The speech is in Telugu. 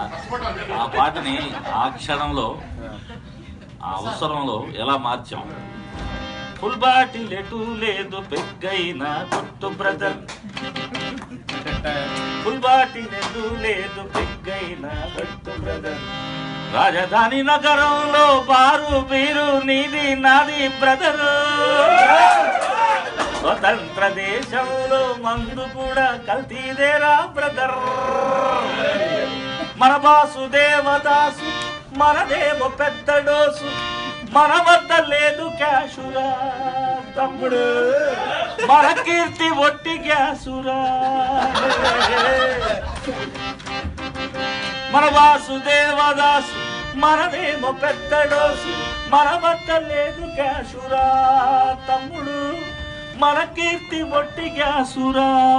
ఆ పాటని ఆ క్షణంలో ఆ అవసరంలో ఎలా మార్చాం? ఫుల్ బాటిల్ ఎటు లేదు పెగ్గైన కొట్టు బ్రదర్. ఫుల్ బాటిల్ ఎటు లేదు పెగ్గైన కొట్టు బ్రదర్. రాజధాని నగరంలో బారు బీరు నీది నాది బ్రదర్. స్వతంత్ర దేశంలో మందు కూడా కల్తీదేరా బ్రదర్. మన బాసు దేవదాసు మనదేమో పెద్ద డోసు మన వద్ద లేదు క్యాషురా. తమ్ముడు మన కీర్తి ఒట్టి గ్యాసురా. మన వాసుదేవదాసు మనదేమో పెద్ద డోసు మన వద్ద లేదు క్యాషురా. తమ్ముడు మన కీర్తి ఒట్టి గ్యాసురా.